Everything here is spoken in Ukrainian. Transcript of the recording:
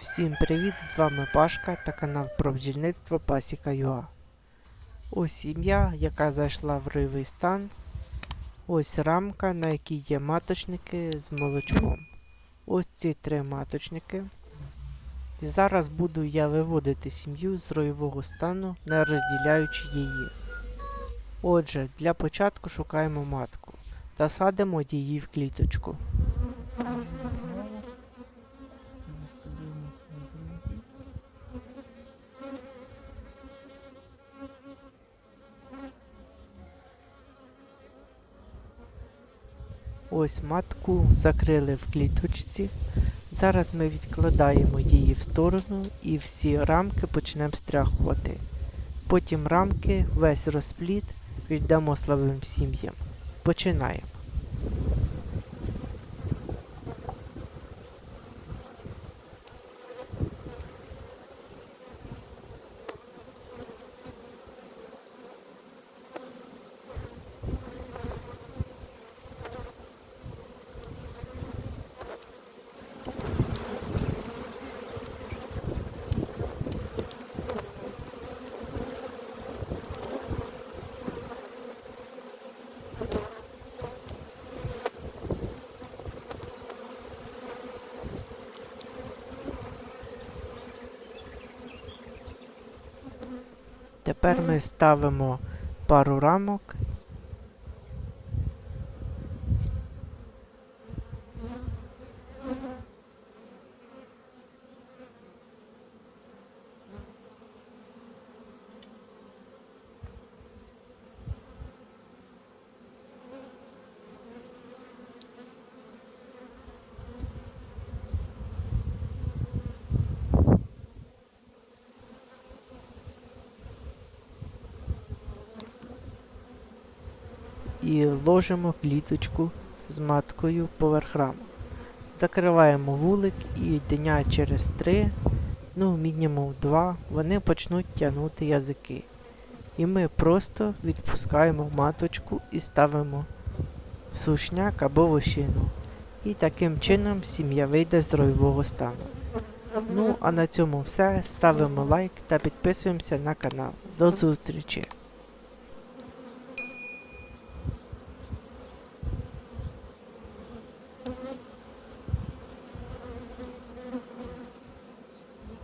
Всім привіт! З вами Пашка та канал про бджільництво Пасіка Юа. Ось сім'я, яка зайшла в ройовий стан. Ось рамка, на якій є маточники з молочком. Ось ці три маточники. І зараз буду я виводити сім'ю з ройового стану, не розділяючи її. Отже, для початку шукаємо матку та садимо її в кліточку. Ось матку закрили в кліточці. Зараз ми відкладаємо її в сторону і всі рамки почнемо стряхувати. Потім рамки, весь розпліт віддамо слабим сім'ям. Починаємо. Тепер ми ставимо пару рамок. І ложимо кліточку з маткою поверх рамок. Закриваємо вулик і дня через три, ну мінімум два, вони почнуть тягнути язики. І ми просто відпускаємо маточку і ставимо сушняк або вощину. І таким чином сім'я вийде з ройового стану. Ну, а на цьому все. Ставимо лайк та підписуємося на канал. До зустрічі!